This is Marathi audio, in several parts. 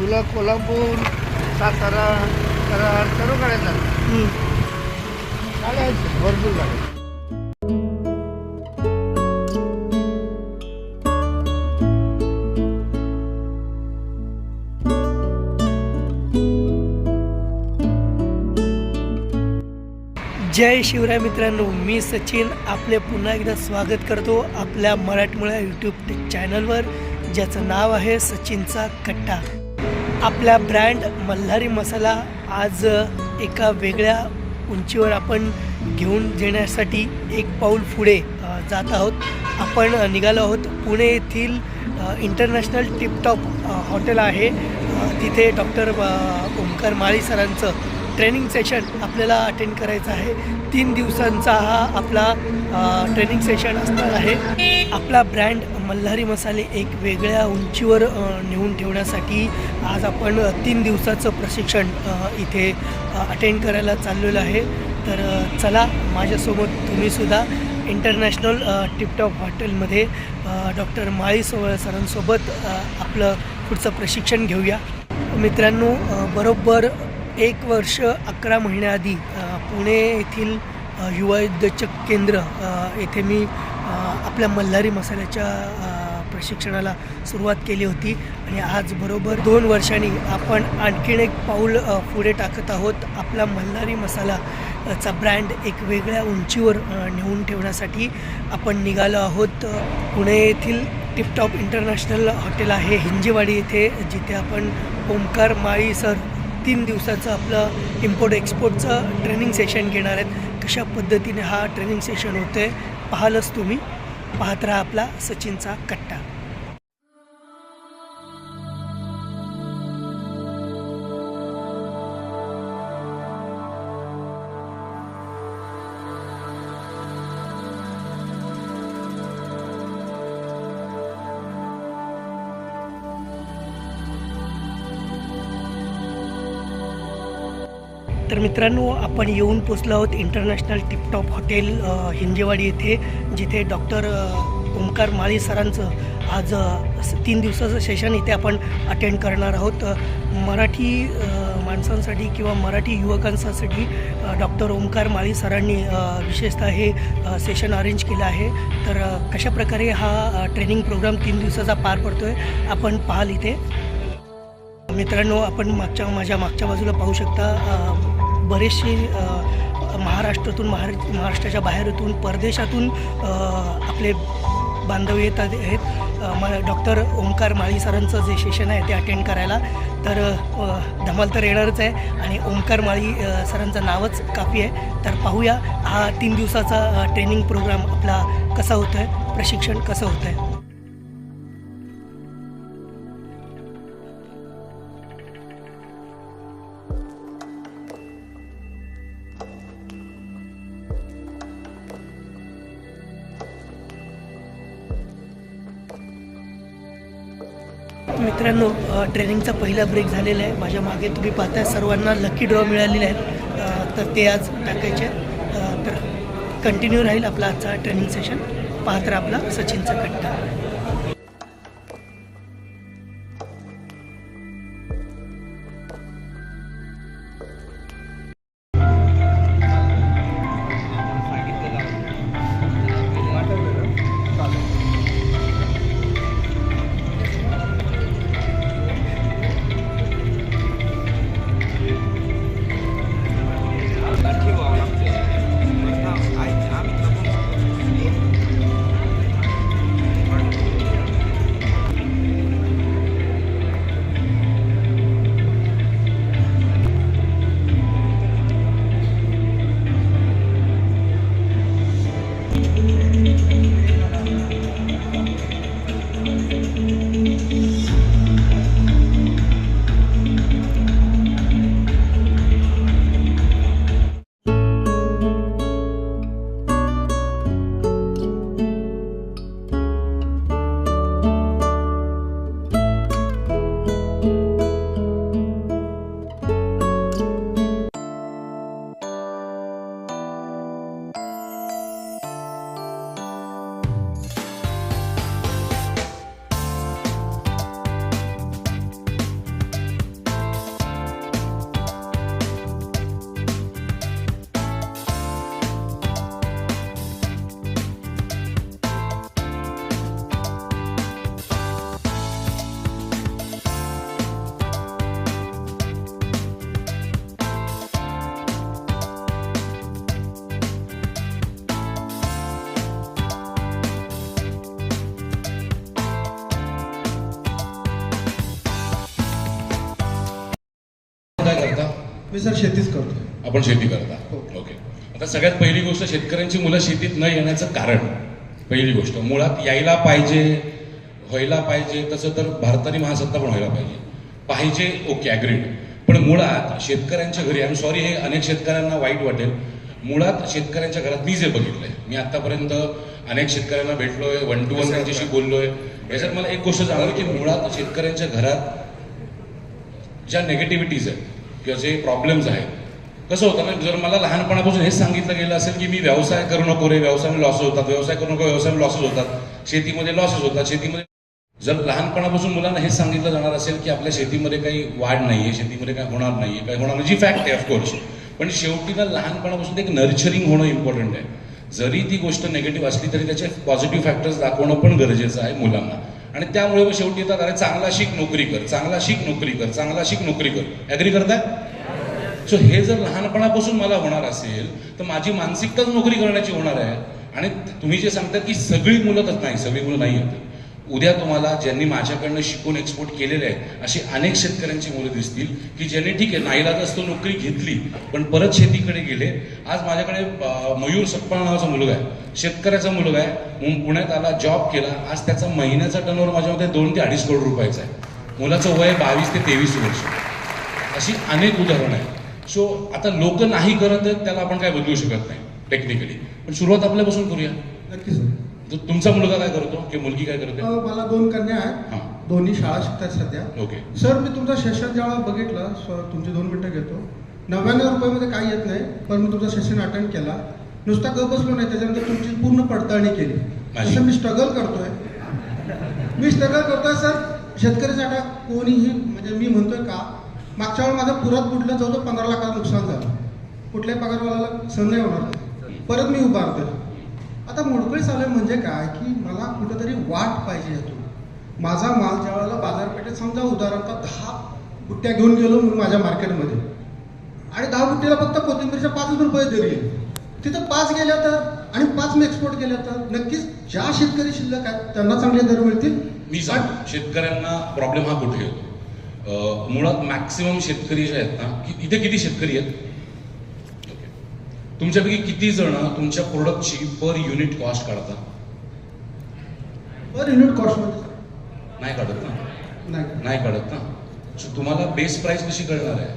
तुला कोल्हापूर सातारा कराड सर्व हं. गाड्या आहेत भरपूर गाड्या जय शिवराय मित्रांनो मी सचिन. आपले पुन्हा एकदा स्वागत करतो आपल्या मराठमोळ्या यूट्यूब चॅनलवर ज्याचं नाव आहे सचिनचा कट्टा. आपला ब्रँड मल्हारी मसाला आज एका वेगळ्या उंचीवर आपण घेऊन देण्यासाठी एक पाऊल पुढे जात आहोत. आपण निघालो आहोत. पुणे येथील इंटरनॅशनल टिपटॉप हॉटेल आहे. तिथे डॉक्टर ओंकार माळी सरांचं ट्रेनिंग सेशन आपल्याला अटेंड करायचं आहे. तीन दिवसांचा हा आपला ट्रेनिंग सेशन असणार आहे. आपला ब्रँड मल्हारी मसाले एक वेगळ्या उंचीवर नेऊन ठेवण्यासाठी आज आपण तीन दिवसाचं प्रशिक्षण इथे अटेंड करायला चाललेलं आहे. तर चला माझ्यासोबत तुम्हीसुद्धा इंटरनॅशनल टिपटॉप हॉटेलमध्ये डॉक्टर माळी सोवळ सरांसोबत आपलं पुढचं प्रशिक्षण घेऊया. मित्रांनो बरोबर एक वर्ष अकरा महिन्याआधी पुणे येथील युवा उद्योजक केंद्र येथे मी आपल्या मल्हारी मसाल्याच्या प्रशिक्षणाला सुरुवात केली होती. आणि आज बरोबर दोन वर्षांनी आपण आणखीन एक पाऊल पुढे टाकत आहोत. आपला मल्हारी मसाला चा ब्रँड एक वेगळ्या उंचीवर नेऊन ठेवण्यासाठी आपण निघालो आहोत. पुणे येथील टिपटॉप इंटरनॅशनल हॉटेल आहे हिंजेवाडी येथे जिथे आपण ओंकार माळी सर तीन दिवसाचं आपलं इम्पोर्ट एक्सपोर्टचं ट्रेनिंग सेशन घेणार आहेत. कशा पद्धतीने हा ट्रेनिंग सेशन होतं आहे पाहालच तुम्ही. पाहत राहा आपला सचिनचा कट्टा. तर मित्रांनो आपण येऊन पोचलो आहोत इंटरनॅशनल टिपटॉप हॉटेल हिंजेवाडी येथे जिथे डॉक्टर ओंकार माळी सरांचं आज तीन दिवसाचं सेशन इथे आपण अटेंड करणार आहोत. मराठी माणसांसाठी किंवा मराठी युवकांसाठी डॉक्टर ओंकार माळी सरांनी विशेषतः हे सेशन अरेंज केलं आहे. तर कशाप्रकारे हा ट्रेनिंग प्रोग्राम तीन दिवसाचा पार पडतो आहे आपण पाहाल इथे. मित्रांनो आपण मागच्या माझ्या मागच्या बाजूला पाहू शकता बरेचसे महाराष्ट्रातून महार महाराष्ट्राच्या बाहेरून परदेशातून आपले बांधव येत आहेत. अ, म डॉक्टर ओंकार माळी सरांचं जे सेशन आहे ते अटेंड करायला. तर धमाल तर येणारच आहे. आणि ओंकार माळी सरांचं नावच काफी आहे. तर पाहूया हा तीन दिवसाचा ट्रेनिंग प्रोग्राम आपला कसा होतो आहे प्रशिक्षण कसं होतं आहे मित्रांनो ट्रेनिंगचा पहिला ब्रेक झालेला आहे. माझ्या मागे तुम्ही पाहताय सर्वांना लकी ड्रॉ मिळालेले आहेत. तर ते आज टाकायचे आहेत. तर कंटिन्यू राहील आपला आजचा ट्रेनिंग सेशन पाहत आपला सचिनचा कट्टा. मी सर शेतीच करतो. आपण शेती करता. हो. ओके आता सगळ्यात पहिली गोष्ट शेतकऱ्यांची मुलं शेतीत न येण्याचं कारण. पहिली गोष्ट मुळात यायला पाहिजे व्हायला पाहिजे तसं तर भारताने महासत्ता पण व्हायला पाहिजे. पाहिजे ओके ॲग्रीड पण मुळात शेतकऱ्यांच्या घरी आणि सॉरी हे अनेक शेतकऱ्यांना वाईट वाटेल. मुळात शेतकऱ्यांच्या घरात मी जे बघितलंय मी आतापर्यंत अनेक शेतकऱ्यांना भेटलोय वन टू वन त्यांच्याशी बोललोय. याच्यात मला एक गोष्ट जाणवली की मुळात शेतकऱ्यांच्या घरात ज्या नेगेटिव्हिटीज आहेत किंवा जे प्रॉब्लेम्स आहेत. कसं होतं ना जर मला लहानपणापासून हेच सांगितलं गेलं असेल की मी व्यवसाय करू नको रे व्यवसायामध्ये लॉसेस होतात व्यवसाय करू नको व्यवसाय लॉसेस होतात शेतीमध्ये लॉसेस होतात शेतीमध्ये जर लहानपणापासून मुलांना हेच सांगितलं जाणार असेल की आपल्या शेतीमध्ये काही वाढ नाही आहे शेतीमध्ये काही होणार नाही आहे काही होणार नाही जी फॅक्ट आहे ऑफकोर्स पण शेवटी ना लहानपणापासून एक नर्चरिंग होणं इम्पॉर्टंट आहे. जरी ती गोष्ट निगेटिव्ह असली तरी त्याचे पॉझिटिव्ह फॅक्टर्स दाखवणं पण गरजेचं आहे मुलांना. आणि त्यामुळे मग शेवटी येतात अरे चांगला शिक नोकरी कर चांगला शिक नोकरी कर चांगला शिक नोकरी कर. ॲग्री करताय? सो हे जर लहानपणापासून मला होणार असेल तर माझी मानसिकताच नोकरी करण्याची होणार आहे. आणि तुम्ही जे सांगतात की सगळी मुलं तर नाही सगळी मुलं नाही आहेत. उद्या तुम्हाला ज्यांनी माझ्याकडनं शिकून एक्सपोर्ट केलेले आहे अशी अनेक शेतकऱ्यांची मुलं दिसतील की ज्यांनी ठीक आहे नाईलाज असतो नोकरी घेतली पण परत शेतीकडे गेले. आज माझ्याकडे मयूर सप्पाळ नावाचा मुलगा आहे. शेतकऱ्याचा मुलगा आहे. मग पुण्यात आला जॉब केला. आज त्याचा महिन्याचा टर्नओव्हर माझ्यामध्ये दोन ते अडीच करोड रुपयाचा आहे. मुलाचं वय बावीस ते तेवीस वर्ष. अशी अनेक उदाहरणं आहेत. सो आता लोक नाही करत आहेत त्याला आपण काय बदलू शकत नाही टेक्निकली पण सुरुवात आपल्यापासून करूया. नक्की सर. तर तुमचा मुलगा काय करतो? किंवा मुलगी काय करते? अ, मला दोन कन्या आहेत. हां. दोन्ही शाळा शिकतात सध्या. ओके. सर मी तुमचं सेशन जेव्हा बघितलं सर तुमची दोन मिनटं घेतो. नव्याण्णव रुपयामध्ये काही येत नाही पण मी तुमचा सेशन अटेंड केला. नुसता ग बसलो नाही त्याच्यानंतर तुमची पूर्ण पडताळणी केली. माझी? मी स्ट्रगल करतोय. मी स्ट्रगल करतोय सर. शेतकऱ्यासाठी कोणीही म्हणजे मी म्हणतोय का मागच्या वेळी माझं पुरात बुडलं जवळजवळ पंधरा लाखाचं नुकसान झालं. कुठल्याही पगारवाल्याला सहन नाही होणार. परत मी उभारतोय. आता मोडकळी चालू आहे म्हणजे काय? की मला कुठेतरी वाट पाहिजे यातून. माझा माल ज्या वेळेला बाजारपेठेत समजा उदाहरणार्थ दहा बुट्ट्या घेऊन गेलो मी माझ्या मार्केटमध्ये. आणि दहा गुट्ट्याला फक्त कोथिंबीरच्या पाचच रुपये दिले तिथं पाच गेल्या तर आणि पाच मी एक्सपोर्ट केल्या तर नक्कीच ज्या शेतकरी शिल्लक आहेत त्यांना चांगले दर मिळतील. मी सांग शेतकऱ्यांना प्रॉब्लेम हा कुठे येतो? मुळात मॅक्सिमम शेतकरी जे आहेत ना इथे किती शेतकरी आहेत? तुमच्यापैकी किती जण तुमच्या प्रोडक्टची पर युनिट कॉस्ट काढतात पर युनिट कॉस्टमध्ये नाही काढत ना. नाही. काढत ना. तुम्हाला बेस प्राइस कशी कळणार आहे?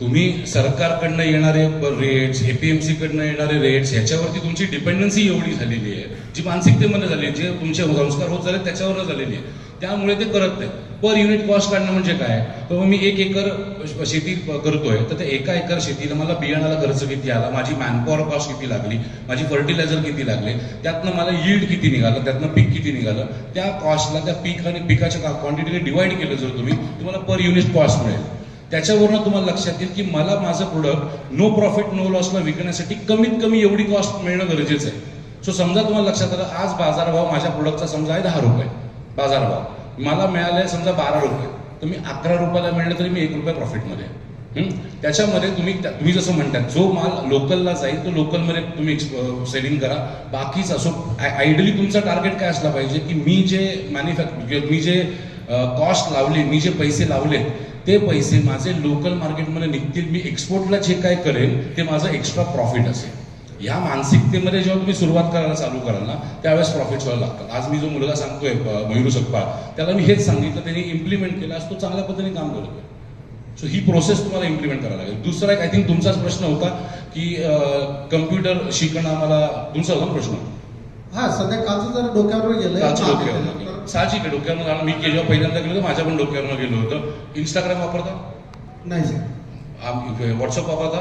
तुम्ही सरकारकडनं येणारे रेट्स एपीएमसी कडनं येणारे रेट्स ह्याच्यावरती तुमची डिपेंडन्सी एवढी झालेली आहे. जी मानसिकतेमध्ये झाली आहे, जे तुमचे संस्कार होत झाले त्याच्यावरच झालेली आहे. त्यामुळे ते करत नाही पर युनिट कॉस्ट काढणं म्हणजे काय? तर मी एक एकर शेती करतोय तर त्या एका एकर शेतीला मला बियाणाला खर्च किती आला? माझी मॅनपॉवर कॉस्ट किती लागली? माझी फर्टिलायझर किती लागले? त्यातनं मला यील्ड किती निघालं? त्यातनं पीक किती निघालं? त्या कॉस्टला त्या पीक आणि पिकाच्या क्वांटिटीने डिवाइड केलं जर तुम्ही तुम्हाला पर युनिट कॉस्ट मिळेल. त्याच्यावरनं तुम्हाला लक्षात येईल की मला माझं प्रोडक्ट नो प्रॉफिट नो लॉसला विकण्यासाठी कमीत कमी एवढी कॉस्ट मिळणं गरजेचं आहे. सो समजा तुम्हाला लक्षात आलं आज बाजारभाव माझ्या प्रोडक्टचा समजा आहे दहा रुपये. बाजारभाव. मला मिळाले समजा बारा रुपये. तर मी अकरा रुपयाला मिळाले तरी मी एक रुपये प्रॉफिटमध्ये त्याच्यामध्ये तुम्ही तुम्ही जसं म्हणतात जो माल लोकलला जाईल तो लोकलमध्ये तुम्ही सेलिंग करा. बाकीच असो आयडियली तुमचा टार्गेट काय असला पाहिजे की मी जे मॅन्युफॅक्चर म्हणजे मी जे कॉस्ट लावली मी जे पैसे लावले ते पैसे माझे लोकल मार्केटमध्ये निघतील. मी एक्सपोर्टला जे काय करेन ते माझं एक्स्ट्रा प्रॉफिट असेल. या मानसिकतेमध्ये जेव्हा तुम्ही सुरुवात करायला चालू कराल ना त्यावेळेस प्रॉफिट व्हायला लागतात. आज मी जो मुलगा सांगतोय मयूर सकपाळ त्याला मी हेच सांगितलं त्यांनी इम्प्लिमेंट केलं आज तो चांगल्या पद्धतीने काम करतोय सो ही प्रोसेस तुम्हाला इम्प्लिमेंट करायला लागेल. दुसरा एक आय थिंक तुमचाच प्रश्न होता की कम्प्युटर शिकणं आम्हाला तुमचा होता प्रश्न? हा सध्या कालचं जर डोक्यावर गेलं गेलं. साहजिक आहे डोक्यावरनं जाणं. मी जेव्हा पहिल्यांदा गेलो माझ्या पण डोक्यावरनं गेलो होतं. इंस्टाग्राम वापरता? नाही सर व्हॉट्सअप वापरता?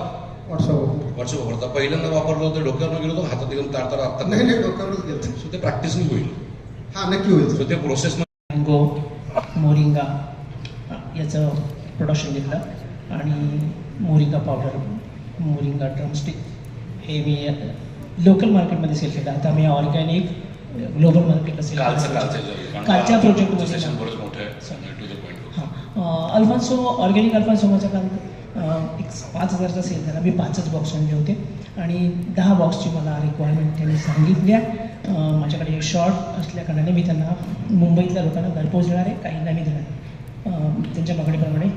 व्हॉट्सअप व्हॉट्सअप वापरता पहिल्यांदा वापरलं होतं डोक्यावरनं गेलो होतो हातात एकदम तार तार आता नाही नाही डोक्यावरच गेलं. सो ते प्रॅक्टिसनी होईल. हा नक्की होईल. सो ते प्रोसेस मँगो मोरिंगा याचं प्रोडक्शन घेतलं. आणि मोरिंगा पावडर मोरिंगा ड्रमस्टिक हे मी लोकल मार्केटमध्ये सेल केलं. आता मी ऑर्गॅनिक ग्लोबल मार्केटला सेल कालचं कालचं कालच्या प्रोजेक्टमध्ये हां. अल्फान्सो ऑर्गॅनिक अल्फान्सोमाचा काल अं, एक पाच हजारचा सेल झाला. मी पाचच बॉक्स आणले होते. आणि दहा बॉक्सची मला रिक्वायरमेंट त्यांनी सांगितल्या. माझ्याकडे शॉर्ट असल्या कारणाने मी त्यांना मुंबईतल्या लोकांना घरपोच देणार आहे. काहींना मी देणार त्यांच्या मागणीप्रमाणे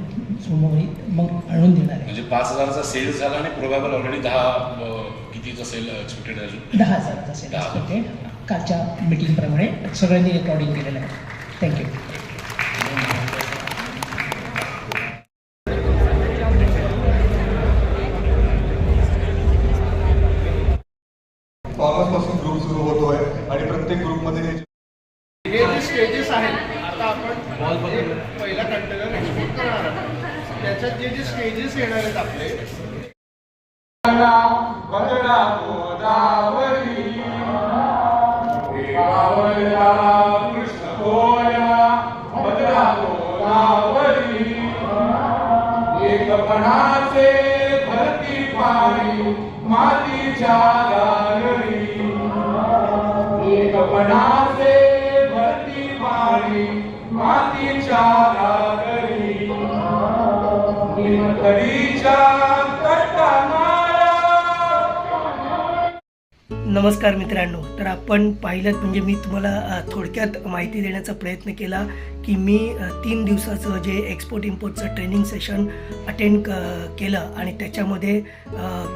सोमवारी मग आणून देणार आहे. म्हणजे पाच हजाराचा सेल झाला आणि प्रोबॅबल ऑलरेडी दहा कितीचा सेल एक्सपेक्टेड आहे दहा हजाराचा दहा. एक्सपेक्टेड कालच्या मिटिंगप्रमाणे सगळ्यांनी रेकॉर्डिंग केलेलं आहे. थँक्यू पासून ग्रुप सुरू होतोय आणि प्रत्येक ग्रुपमध्ये हे हे जे स्टेजेस आहेत आता आपण एक पहिला कंटेनर एक्सपोर्ट करणार आहोत त्याच्यात जे जे स्टेजेस येणार आहेत आपले. एकपणाचे भरती पाणी मातीच्या गालरी एकपणाचे भरती पाणी मातीच्या नमस्कार मित्रांनो तर आपण पाहिलं म्हणजे मी तुम्हाला थोडक्यात माहिती देण्याचा प्रयत्न केला की मी तीन दिवसाचं जे एक्सपोर्ट इम्पोर्टचं ट्रेनिंग सेशन अटेंड क केलं आणि त्याच्यामध्ये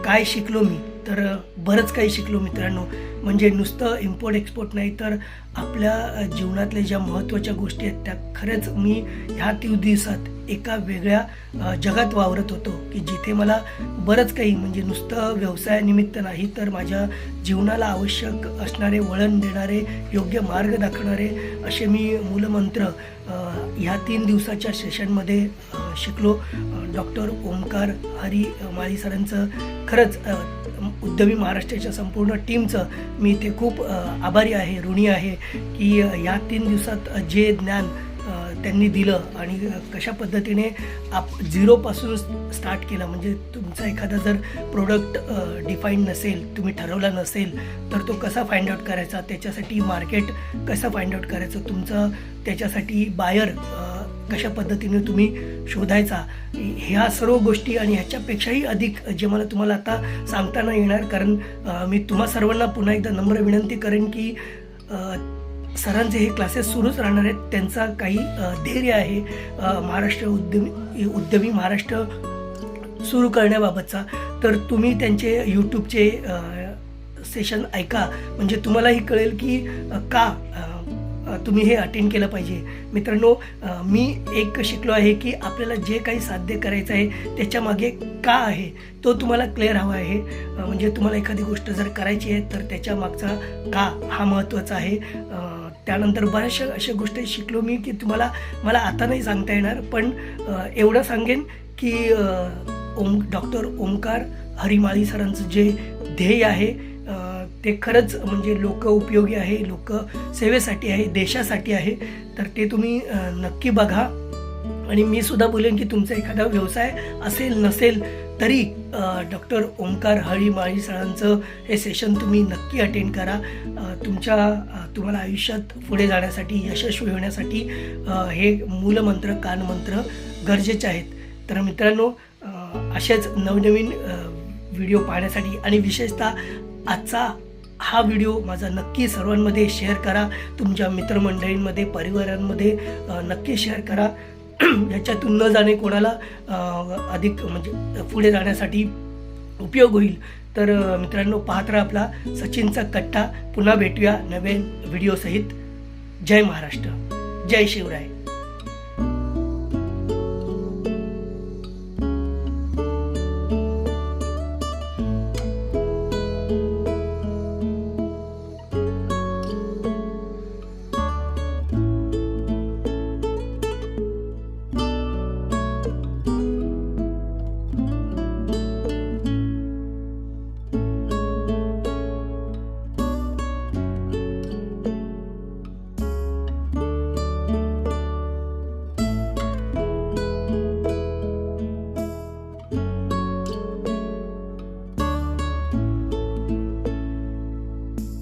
काय शिकलो मी तर बरंच काही शिकलो मित्रांनो. म्हणजे नुसतं इम्पोर्ट एक्सपोर्ट नाही तर आपल्या जीवनातल्या ज्या महत्त्वाच्या गोष्टी आहेत त्या खरंच मी ह्या तीन दिवसात एका वेगळ्या जगात वावरत होतो की जिथे मला बरंच काही म्हणजे नुसतं व्यवसायानिमित्त नाही तर माझ्या जीवनाला आवश्यक असणारे वळण देणारे योग्य मार्ग दाखवणारे असे मी मूलमंत्र ह्या तीन दिवसाच्या सेशनमध्ये शिकलो. डॉक्टर ओमकार हरी माळी सरांचं खरंच उद्यमी महाराष्ट्राच्या संपूर्ण टीमचं मी इथे खूप आभारी आहे ऋणी आहे की ह्या तीन दिवसात जे ज्ञान त्यांनी दिलं आणि कशा पद्धतीने आप झिरोपासून स्टार्ट केलं म्हणजे तुमचा एखादा जर प्रोडक्ट डिफाईन नसेल तुम्ही ठरवला नसेल तर तो कसा फाइंड आउट करायचा? त्याच्यासाठी मार्केट कसं फाइंड आउट करायचं? तुमचं त्याच्यासाठी बायर कशा पद्धतीने तुम्ही शोधायचा? ह्या सर्व गोष्टी आणि ह्याच्यापेक्षाही अधिक जे मला तुम्हाला आता सांगताना येणार कारण मी तुम्हा सर्वांना पुन्हा एकदा नम्र विनंती करेन की सरांचे हे क्लासेस सुरूच राहणार आहेत. त्यांचा काही धैर्य आहे महाराष्ट्र उद्यमी उद्यमी महाराष्ट्र सुरू करण्याबाबतचा. तर तुम्ही त्यांचे यूट्यूबचे सेशन ऐका. म्हणजे तुम्हालाही कळेल की का तुम्ही हे अटेंड केलं पाहिजे. मित्रांनो मी एक शिकलो आहे की आपल्याला जे काही साध्य करायचं आहे त्याच्यामागे का आहे तो तुम्हाला क्लिअर हवा आहे. म्हणजे तुम्हाला एखादी गोष्ट जर करायची आहे तर त्याच्या मागचा का हा महत्त्वाचा आहे. त्यानंतर बऱ्याचशा अशा गोष्टी शिकलो मी की तुम्हाला मला आता नाही सांगता येणार पण एवढं सांगेन की ओम डॉक्टर ओमकार हरिमाळी सरांचं जे ध्येय आहे ते खरंच म्हणजे लोक उपयोगी आहे लोक सेवेसाठी आहे देशासाठी आहे. तर ते तुम्ही नक्की बघा. आणि मी सुद्धा बोलेन की तुमचा एखादा व्यवसाय असेल नसेल तरी डॉक्टर ओंकार हळी माळी सरांचं हे सेशन तुम्ही नक्की अटेंड करा. तुमच्या तुम्हाला आयुष्यात पुढे जाण्यासाठी यशस्वी होण्यासाठी हे मूलमंत्र कानमंत्र गरजेचे आहेत. तर मित्रांनो असेच नवनवीन व्हिडिओ पाहण्यासाठी आणि विशेषतः आजचा हा व्हिडिओ माझा नक्की सर्वांमध्ये शेअर करा. तुमच्या मित्रमंडळींमध्ये परिवारांमध्ये नक्की शेअर करा. याच्यातून न जाणे कोणाला अधिक म्हणजे पुढे जाण्यासाठी उपयोग होईल. तर मित्रांनो पाहत राहा आपला सचिनचा कट्टा. पुन्हा भेटूया नवीन व्हिडिओसहित जय महाराष्ट्र. जय शिवराय.